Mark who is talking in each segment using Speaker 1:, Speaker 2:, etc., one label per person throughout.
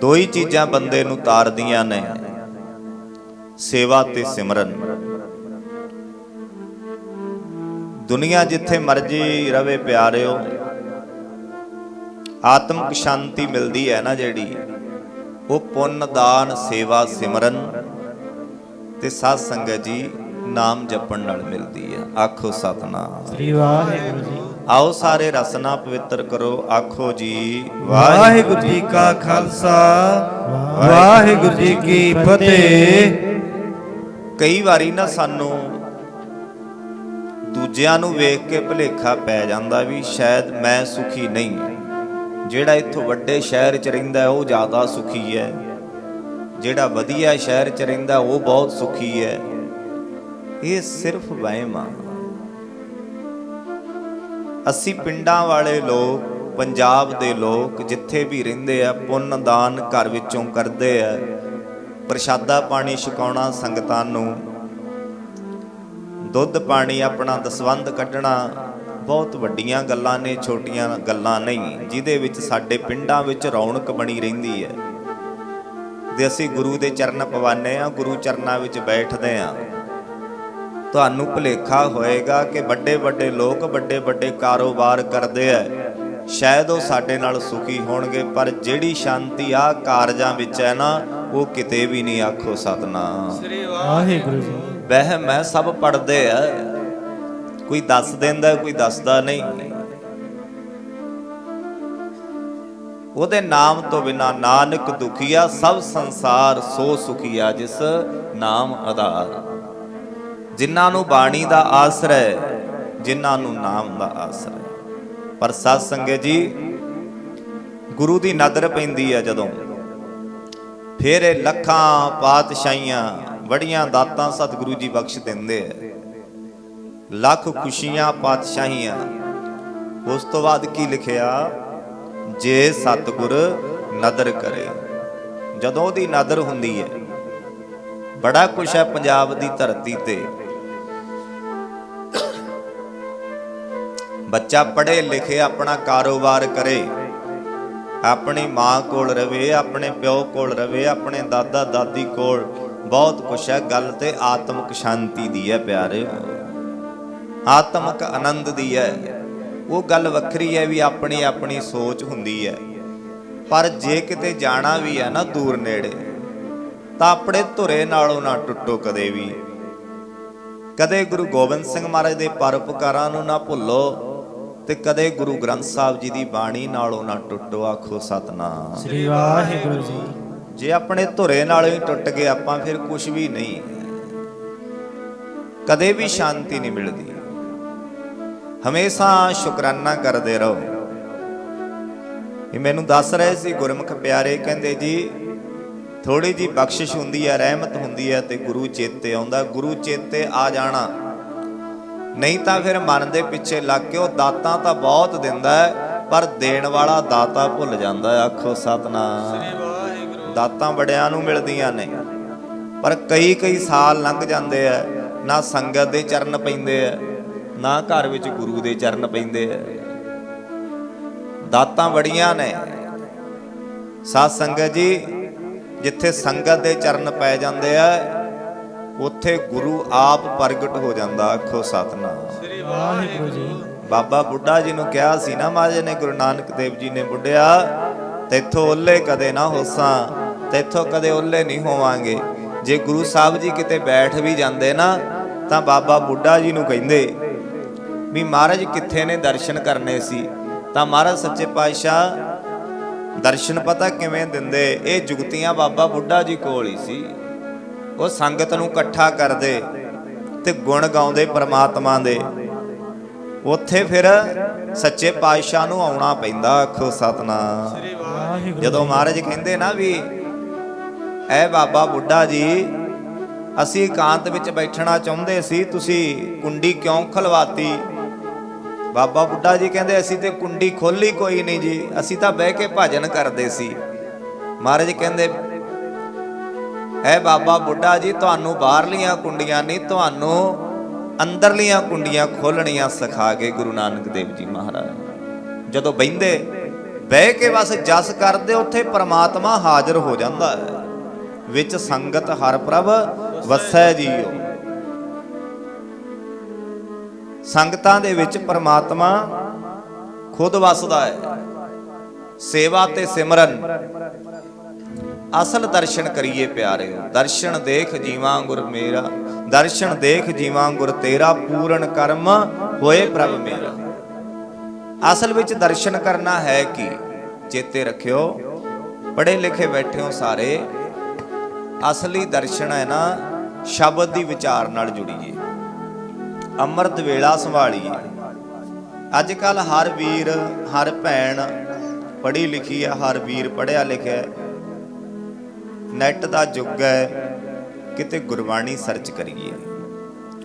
Speaker 1: ਦੋ ਹੀ ਚੀਜ਼ਾਂ ਬੰਦੇ ਨੂੰ ਤਾਰਦੀਆਂ ਨੇ। ਸੇਵਾ ਤੇ ਸਿਮਰਨ। ਦੁਨੀਆ ਜਿੱਥੇ ਮਰਜ਼ੀ ਰਵੇ ਪਿਆਰਿਓ ਆਤਮਿਕ ਸ਼ਾਂਤੀ ਮਿਲਦੀ ਹੈ ਨਾ ਜਿਹੜੀ, ਉਹ ਪੁੰਨ, ਦਾਨ, ਸੇਵਾ, ਸਿਮਰਨ ਤੇ ਸਾਧ ਸੰਗਤ ਜੀ ਨਾਮ ਜਪਣ ਨਾਲ ਮਿਲਦੀ ਹੈ। ਆਖੋ ਸਤਨਾਮ।
Speaker 2: ਸ੍ਰੀ ਵਾਹਿਗੁਰੂ ਜੀ
Speaker 1: ਆਓ ਸਾਰੇ ਰਸਨਾ ਪਵਿੱਤਰ ਕਰੋ ਆਖੋ ਜੀ
Speaker 3: ਵਾਹਿਗੁਰੂ ਜੀ ਕਾ ਖਾਲਸਾ ਵਾਹਿਗੁਰੂ ਜੀ ਕੀ ਫਤਿਹ।
Speaker 1: ਕਈ ਵਾਰੀ ਨਾ ਸਾਨੂੰ ਦੂਜਿਆਂ ਨੂੰ ਵੇਖ ਕੇ ਭੁਲੇਖਾ ਪੈ ਜਾਂਦਾ ਵੀ ਸ਼ਾਇਦ ਮੈਂ ਸੁਖੀ ਨਹੀਂ ਜਿਹੜਾ ਇੱਥੋਂ ਵੱਡੇ ਸ਼ਹਿਰ 'ਚ ਰਹਿੰਦਾ ਉਹ ਜ਼ਿਆਦਾ ਸੁਖੀ ਹੈ। ਜਿਹੜਾ ਵਧੀਆ ਸ਼ਹਿਰ 'ਚ ਰਹਿੰਦਾ ਉਹ ਬਹੁਤ ਸੁਖੀ ਹੈ। ਇਹ ਸਿਰਫ ਵਹਿਮ ਆ। ਅਸੀਂ ਪਿੰਡਾਂ ਵਾਲੇ ਲੋਕ, ਪੰਜਾਬ ਦੇ ਲੋਕ ਜਿੱਥੇ ਵੀ ਰਹਿੰਦੇ ਆ, ਪੁੰਨ ਦਾਨ ਘਰ ਵਿੱਚੋਂ ਕਰਦੇ ਆ। ਪ੍ਰਸ਼ਾਦਾ ਪਾਣੀ ਛਕਾਉਣਾ ਸੰਗਤਾਂ ਨੂੰ। ਦੁੱਧ ਪਾਣੀ ਆਪਣਾ ਦਸਵੰਧ ਕੱਢਣਾ, ਬਹੁਤ ਵੱਡੀਆਂ ਗੱਲਾਂ ਨੇ, ਛੋਟੀਆਂ ਗੱਲਾਂ ਨਹੀਂ, ਜਿਹਦੇ ਵਿੱਚ ਸਾਡੇ ਪਿੰਡਾਂ ਵਿੱਚ ਰੌਣਕ ਬਣੀ ਰਹਿੰਦੀ ਹੈ। ਤੇ ਅਸੀਂ ਗੁਰੂ ਦੇ ਚਰਨ ਪਵਾਨੇ ਆ ਗੁਰੂ ਚਰਨਾਂ ਵਿੱਚ ਬੈਠਦੇ ਆ ਤੁਹਾਨੂੰ ਭੁਲੇਖਾ ਹੋਏਗਾ ਕਿ ਵੱਡੇ ਵੱਡੇ ਲੋਕ ਵੱਡੇ ਵੱਡੇ ਕਾਰੋਬਾਰ ਕਰਦੇ ਆ ਸ਼ਾਇਦ ਉਹ ਸਾਡੇ ਨਾਲ ਸੁਖੀ ਹੋਣਗੇ ਪਰ ਜਿਹੜੀ ਸ਼ਾਂਤੀ ਆ ਕਾਰਜਾਂ ਵਿੱਚ ਹੈ ਨਾ ਉਹ ਕਿਤੇ ਵੀ ਨਹੀਂ ਆਖੋ ਸਤਨਾਮ।
Speaker 2: ਵਾਹਿਗੁਰੂ ਜੀ।
Speaker 1: ਵਹਿਮ ਹੈ ਸਭ ਪੜਦੇ ਆ ਕੋਈ ਦੱਸ ਦਿੰਦਾ ਕੋਈ ਦੱਸਦਾ ਨਹੀਂ। ਉਹਦੇ ਨਾਮ ਤੋਂ ਬਿਨਾ ਨਾਨਕ ਦੁਖੀਆ ਸਭ ਸੰਸਾਰ ਸੋ ਸੁਖੀਆ ਜਿਸ ਨਾਮ ਆਧਾਰ। ਜਿਨ੍ਹਾਂ ਨੂੰ ਬਾਣੀ ਦਾ ਆਸਰਾ ਜਿਨ੍ਹਾਂ ਨੂੰ ਨਾਮ ਦਾ ਆਸਰਾ ਪਰ ਸਤ ਸੰਗਤ ਜੀ, ਗੁਰੂ ਦੀ ਨਦਰ ਪੈਂਦੀ ਹੈ ਜਦੋਂ। ਫਿਰ ਇਹ ਲੱਖਾਂ ਪਾਤਸ਼ਾਹੀਆਂ ਬੜੀਆਂ ਦਾਤਾਂ ਸਤਿਗੁਰੂ ਜੀ ਬਖਸ਼ ਦਿੰਦੇ ਆ। ਲੱਖ ਖੁਸ਼ੀਆਂ ਪਾਤਸ਼ਾਹੀਆਂ। ਉਸ ਤੋਂ ਬਾਅਦ ਕੀ ਲਿਖਿਆ? ਜੇ ਸਤਿਗੁਰ ਨਦਰ ਕਰੇ। ਜਦੋਂ ਉਹਦੀ ਨਦਰ ਹੁੰਦੀ ਹੈ, ਬੜਾ ਕੁਛ ਹੈ ਪੰਜਾਬ ਦੀ ਧਰਤੀ ਤੇ। ਬੱਚਾ ਪੜ੍ਹੇ ਲਿਖੇ, ਆਪਣਾ ਕਾਰੋਬਾਰ ਕਰੇ। ਆਪਣੀ ਮਾਂ ਕੋਲ ਰਵੇ, ਆਪਣੇ ਪਿਓ ਕੋਲ ਰਵੇ, ਆਪਣੇ ਦਾਦਾ, ਦਾਦੀ ਕੋਲ। ਬਹੁਤ ਕੁਛ ਹੈ, ਗੱਲ ਤੇ ਆਤਮਿਕ ਸ਼ਾਂਤੀ ਦੀ ਹੈ ਪਿਆਰਿਓ ਆਤਮਿਕ ਆਨੰਦ ਦੀ ਹੈ। ਉਹ ਗੱਲ ਵੱਖਰੀ ਹੈ ਵੀ ਆਪਣੀ ਆਪਣੀ ਸੋਚ ਹੁੰਦੀ ਹੈ। ਪਰ ਜੇ ਕਿਤੇ ਜਾਣਾ ਵੀ ਹੈ ਨਾ ਦੂਰ ਨੇੜੇ, ਤਾਂ ਆਪਣੇ ਧੁਰੇ ਨਾਲੋਂ ਨਾ ਟੁੱਟੋ ਕਦੇ ਵੀ। ਕਦੇ ਗੁਰੂ ਗੋਬਿੰਦ ਸਿੰਘ ਮਹਾਰਾਜ ਦੇ ਪਰਉਪਕਾਰਾਂ ਨੂੰ ਨਾ ਭੁੱਲੋ। ਤੇ ਕਦੇ ਗੁਰੂ ਗ੍ਰੰਥ ਸਾਹਿਬ ਜੀ ਦੀ ਬਾਣੀ ਨਾਲੋਂ ਨਾ ਟੁੱਟੋ ਆਖੋ ਸਤਨਾਮ।
Speaker 2: ਸ੍ਰੀ ਵਾਹਿਗੁਰੂ ਜੀ।
Speaker 1: ਜੇ ਆਪਣੇ ਧੁਰੇ ਨਾਲੋਂ ਹੀ ਟੁੱਟ ਗਏ ਆਪਾਂ ਫਿਰ ਕੁਝ ਵੀ ਨਹੀਂ। ਕਦੇ ਵੀ ਸ਼ਾਂਤੀ ਨਹੀਂ ਮਿਲਦੀ। ਹਮੇਸ਼ਾ ਸ਼ੁਕਰਾਨਾ ਕਰਦੇ ਰਹੋ। ਇਹ ਮੈਨੂੰ ਦੱਸ ਰਹੇ ਸੀ ਗੁਰਮੁਖ ਪਿਆਰੇ ਕਹਿੰਦੇ ਜੀ ਥੋੜੀ ਜੀ ਬਖਸ਼ਿਸ਼ ਹੁੰਦੀ ਹੈ ਰਹਿਮਤ ਹੁੰਦੀ ਹੈ ਤੇ ਗੁਰੂ ਚੇਤੇ ਆਉਂਦਾ। ਗੁਰੂ ਚੇਤੇ ਆ ਜਾਣਾ। ਨਹੀਂ ਤਾਂ ਫਿਰ ਮਨ ਦੇ ਪਿੱਛੇ ਲੱਗ ਕੇ ਉਹ ਦਾਤਾਂ ਤਾਂ ਬਹੁਤ ਦਿੰਦਾ ਹੈ, ਪਰ ਦੇਣ ਵਾਲਾ ਦਾਤਾ ਭੁੱਲ ਜਾਂਦਾ ਹੈ। ਆਖੋ ਸਤਨਾਮ। ਦਾਤਾਂ ਬੜਿਆਂ ਨੂੰ ਮਿਲਦੀਆਂ ਨੇ, ਪਰ ਕਈ ਕਈ ਸਾਲ ਲੰਘ ਜਾਂਦੇ ਆ, ਨਾ ਸੰਗਤ ਦੇ ਚਰਨ ਪੈਂਦੇ ਆ, ਨਾ ਘਰ ਵਿੱਚ ਗੁਰੂ ਦੇ ਚਰਨ ਪੈਂਦੇ ਆ। ਦਾਤਾਂ ਬੜੀਆਂ ਨੇ। ਸਾਧ ਸੰਗਤ ਜੀ, ਜਿੱਥੇ ਸੰਗਤ ਦੇ ਚਰਨ ਪੈ ਜਾਂਦੇ ਆ ਉੱਥੇ ਗੁਰੂ ਆਪ ਪ੍ਰਗਟ ਹੋ ਜਾਂਦਾ ਆਖੋ ਸਤਨਾਮ।
Speaker 2: ਵਾਹਿਗੁਰੂ ਜੀ।
Speaker 1: ਬਾਬਾ ਬੁੱਢਾ ਜੀ ਨੂੰ ਕਿਹਾ ਸੀ ਨਾ ਮਾਜੇ ਨੇ ਗੁਰੂ ਨਾਨਕ ਦੇਵ ਜੀ ਨੇ ਬੁੱਢਿਆ ਤੇਥੋਂ ਓਲੇ ਕਦੇ ਨਾ ਹੋਸਾਂ ਤੇਥੋਂ ਕਦੇ ਓਲੇ ਨਹੀਂ ਹੋਵਾਂਗੇ। ਜੇ ਗੁਰੂ ਸਾਹਿਬ ਜੀ ਕਿਤੇ ਬੈਠ ਵੀ ਜਾਂਦੇ ਨਾ ਤਾਂ ਬਾਬਾ ਬੁੱਢਾ ਜੀ ਨੂੰ ਕਹਿੰਦੇ ਵੀ ਮਹਾਰਾਜ ਕਿੱਥੇ ਨੇ ਦਰਸ਼ਨ ਕਰਨੇ ਸੀ? ਤਾਂ ਮਹਾਰਾਜ ਸੱਚੇ ਪਾਤਸ਼ਾਹ ਦਰਸ਼ਨ ਪਤਾ ਕਿਵੇਂ ਦਿੰਦੇ? ਇਹ ਜੁਗਤੀਆਂ ਬਾਬਾ ਬੁੱਢਾ ਜੀ ਕੋਲ ਹੀ ਸੀ। ਉਹ ਸੰਗਤ ਨੂੰ ਇਕੱਠਾ ਕਰਦੇ ਤੇ ਗੁਣ ਗਾਉਂਦੇ ਪ੍ਰਮਾਤਮਾ ਦੇ। ਉੱਥੇ ਫਿਰ ਸੱਚੇ ਪਾਤਸ਼ਾਹ ਨੂੰ ਆਉਣਾ ਪੈਂਦਾ ਆਖੋ ਸਤਨਾਮ। ਜਦੋਂ ਮਹਾਰਾਜ ਕਹਿੰਦੇ ਨਾ ਵੀ ਐ ਬਾਬਾ ਬੁੱਢਾ ਜੀ ਅਸੀਂ ਇਕਾਂਤ ਵਿੱਚ ਬੈਠਣਾ ਚਾਹੁੰਦੇ ਸੀ ਤੁਸੀਂ ਕੁੰਡੀ ਕਿਉਂ ਖਲਵਾਤੀ? ਬਾਬਾ ਬੁੱਢਾ ਜੀ ਕਹਿੰਦੇ ਅਸੀਂ ਤੇ ਕੁੰਡੀ ਖੋਲੀ ਕੋਈ ਨਹੀਂ ਜੀ ਅਸੀਂ ਤਾਂ ਬਹਿ ਕੇ ਭਜਨ ਕਰਦੇ ਸੀ। ਮਹਾਰਾਜ ਕਹਿੰਦੇ ਐ ਬਾਬਾ ਬੁੱਢਾ ਜੀ, ਤੁਹਾਨੂੰ ਬਾਹਰਲੀਆਂ ਕੁੰਡੀਆਂ ਨਹੀਂ, ਤੁਹਾਨੂੰ ਅੰਦਰਲੀਆਂ ਕੁੰਡੀਆਂ ਖੋਲਣੀਆਂ ਸਿਖਾ ਕੇ ਗੁਰੂ ਨਾਨਕ ਦੇਵ ਜੀ ਮਹਾਰਾਜ। ਜਦੋਂ ਬੈੰਦੇ ਬਹਿ ਕੇ ਬਸ ਜਸ ਕਰਦੇ, ਉੱਥੇ ਪ੍ਰਮਾਤਮਾ ਹਾਜ਼ਰ ਹੋ ਜਾਂਦਾ ਹੈ। ਵਿੱਚ ਸੰਗਤ ਹਰ ਪ੍ਰਭ ਵਸੈ ਜੀਓ। ਸੰਗਤਾਂ ਦੇ ਵਿੱਚ ਪ੍ਰਮਾਤਮਾ ਖੁਦ ਵਸਦਾ ਹੈ। ਸੇਵਾ ਤੇ ਸਿਮਰਨ। ਅਸਲ ਦਰਸ਼ਨ ਕਰੀਏ ਪਿਆਰਿਓ। ਦਰਸ਼ਨ ਦੇਖ ਜੀਵਾਂ ਗੁਰ ਮੇਰਾ। ਦਰਸ਼ਨ ਦੇਖ ਜੀਵਾਂ ਗੁਰ ਤੇਰਾ। ਪੂਰਨ ਕਰਮ ਹੋਏ ਪ੍ਰਭ ਮੇਰਾ। ਅਸਲ ਵਿੱਚ ਦਰਸ਼ਨ ਕਰਨਾ ਹੈ ਕੀ? ਚੇਤੇ ਰੱਖਿਓ। ਪੜ੍ਹੇ ਲਿਖੇ ਬੈਠੇ ਹੋ ਸਾਰੇ। ਅਸਲੀ ਦਰਸ਼ਨ ਹੈ ਨਾ, ਸ਼ਬਦ ਦੀ ਵਿਚਾਰ ਨਾਲ ਜੁੜੀਏ। ਅੰਮ੍ਰਿਤ ਵੇਲਾ ਸੰਭਾਲੀਏ। ਅੱਜ ਕੱਲ ਹਰ ਵੀਰ, ਹਰ ਭੈਣ ਪੜ੍ਹੀ ਲਿਖੀ ਆ ਹਰ ਵੀਰ ਪੜ੍ਹਿਆ ਲਿਖਿਆ ਨੈਟ ਦਾ ਯੁੱਗ ਹੈ ਕਿਤੇ ਗੁਰਬਾਣੀ ਸਰਚ ਕਰੀਏ।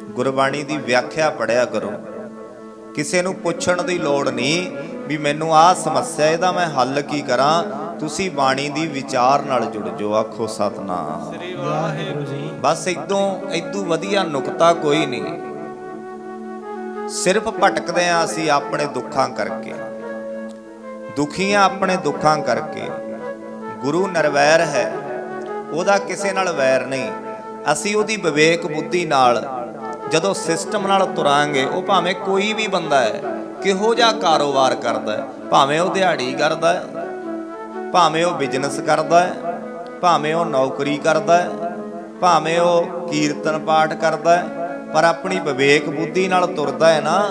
Speaker 1: ਗੁਰਬਾਣੀ ਦੀ ਵਿਆਖਿਆ ਪੜਿਆ ਕਰੋ। ਕਿਸੇ ਨੂੰ ਪੁੱਛਣ ਦੀ ਲੋੜ ਨਹੀਂ ਵੀ ਮੈਨੂੰ ਆਹ ਸਮੱਸਿਆ ਇਹਦਾ ਮੈਂ ਹੱਲ ਕੀ ਕਰਾਂ? ਤੁਸੀਂ ਬਾਣੀ ਦੀ ਵਿਚਾਰ ਨਾਲ ਜੁੜ ਜਾਓ ਆਖੋ ਸਤਨਾਮ।
Speaker 2: ਵਾਹਿਗੁਰੂ ਜੀ।
Speaker 1: ਬਸ ਇਦੋਂ ਇਦੋਂ ਵਧੀਆ ਨੁਕਤਾ ਕੋਈ ਨਹੀਂ। ਸਿਰਫ ਭਟਕਦੇ ਆ ਅਸੀਂ ਆਪਣੇ ਦੁੱਖਾਂ ਕਰਕੇ। ਦੁਖੀਆਂ ਆਪਣੇ ਦੁੱਖਾਂ ਕਰਕੇ। ਗੁਰੂ ਨਰਵੈਰ ਹੈ। ਉਹਦਾ ਕਿਸੇ ਨਾਲ ਵੈਰ ਨਹੀਂ। ਅਸੀਂ ਉਹਦੀ ਵਿਵੇਕ ਬੁੱਧੀ ਨਾਲ ਜਦੋਂ ਸਿਸਟਮ ਨਾਲ ਤੁਰਾਂਗੇ ਉਹ ਭਾਵੇਂ ਕੋਈ ਵੀ ਬੰਦਾ ਹੈ ਕਿਹੋ ਜਿਹਾ ਕਾਰੋਬਾਰ ਕਰਦਾ ਹੈ ਭਾਵੇਂ ਉਹ ਦਿਹਾੜੀ ਕਰਦਾ ਹੈ ਭਾਵੇਂ ਉਹ ਬਿਜ਼ਨਸ ਕਰਦਾ ਹੈ ਭਾਵੇਂ ਉਹ ਨੌਕਰੀ ਕਰਦਾ ਹੈ ਭਾਵੇਂ ਉਹ ਕੀਰਤਨ ਪਾਠ ਕਰਦਾ ਹੈ ਪਰ ਆਪਣੀ ਵਿਵੇਕ ਬੁੱਧੀ ਨਾਲ ਤੁਰਦਾ ਹੈ ਨਾ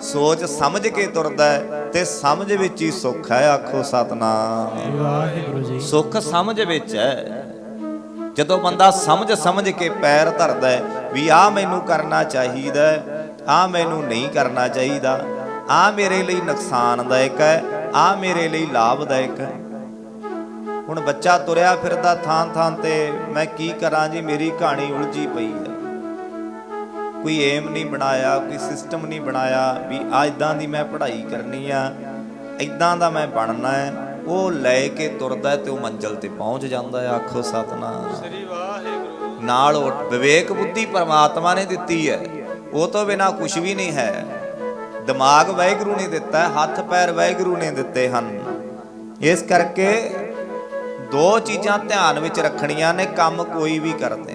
Speaker 1: ਸੋਚ ਸਮਝ ਕੇ ਤੁਰਦਾ ਹੈ ਤੇ ਸਮਝ ਵਿੱਚ ਹੀ ਸੁੱਖ ਹੈ ਆਖੋ ਸਤਨਾਮ।
Speaker 2: ਵਾਹਿਗੁਰੂ ਜੀ।
Speaker 1: ਸੁੱਖ ਸਮਝ ਵਿੱਚ ਹੈ। ਜਦੋਂ ਬੰਦਾ ਸਮਝ ਸਮਝ ਕੇ ਪੈਰ ਧਰਦਾ ਹੈ ਵੀ ਆ ਮੈਨੂੰ ਕਰਨਾ ਚਾਹੀਦਾ ਆ ਮੈਨੂੰ ਨਹੀਂ ਕਰਨਾ ਚਾਹੀਦਾ ਆ ਮੇਰੇ ਲਈ ਨੁਕਸਾਨਦਾਇਕ ਹੈ ਆ ਮੇਰੇ ਲਈ ਲਾਭਦਾਇਕ ਹੈ। ਹੁਣ ਬੱਚਾ ਤੁਰਿਆ ਫਿਰਦਾ ਥਾਂ ਥਾਂ ਤੇ, ਮੈਂ ਕੀ ਕਰਾਂ ਜੀ, ਮੇਰੀ ਕਹਾਣੀ ਉਲਝੀ ਪਈ ਹੈ। ਕੋਈ ਏਮ ਨਹੀਂ ਬਣਾਇਆ, ਕੋਈ ਸਿਸਟਮ ਨਹੀਂ ਬਣਾਇਆ, ਵੀ ਆ ਇਦਾਂ ਦੀ ਮੈਂ ਪੜ੍ਹਾਈ ਕਰਨੀ ਆ ਇਦਾਂ ਦਾ ਮੈਂ ਬਣਨਾ ਹੈ। ਉਹ ਲੈ ਕੇ ਤੁਰਦਾ ਤੇ ਉਹ ਮੰਜ਼ਲ ਤੇ ਪਹੁੰਚ ਜਾਂਦਾ ਹੈ ਆਖੋ ਸਤਨਾਮ। ਸ੍ਰੀ ਵਾਹਿਗੁਰੂ। ਨਾਲ ਉਹ ਵਿਵੇਕ ਬੁੱਧੀ ਪਰਮਾਤਮਾ ਨੇ ਦਿੱਤੀ ਹੈ। ਉਹ ਤੋਂ ਬਿਨਾ ਕੁਝ ਵੀ ਨਹੀਂ ਹੈ। ਦਿਮਾਗ ਵਾਹਿਗੁਰੂ ਨੇ ਦਿੱਤਾ ਹੱਥ ਪੈਰ ਵਾਹਿਗੁਰੂ ਨੇ ਦਿੱਤੇ ਹਨ। ਇਸ ਕਰਕੇ ਦੋ ਚੀਜ਼ਾਂ ਧਿਆਨ ਵਿੱਚ ਰੱਖਣੀਆਂ ਨੇ ਕੰਮ ਕੋਈ ਵੀ ਕਰਦੇ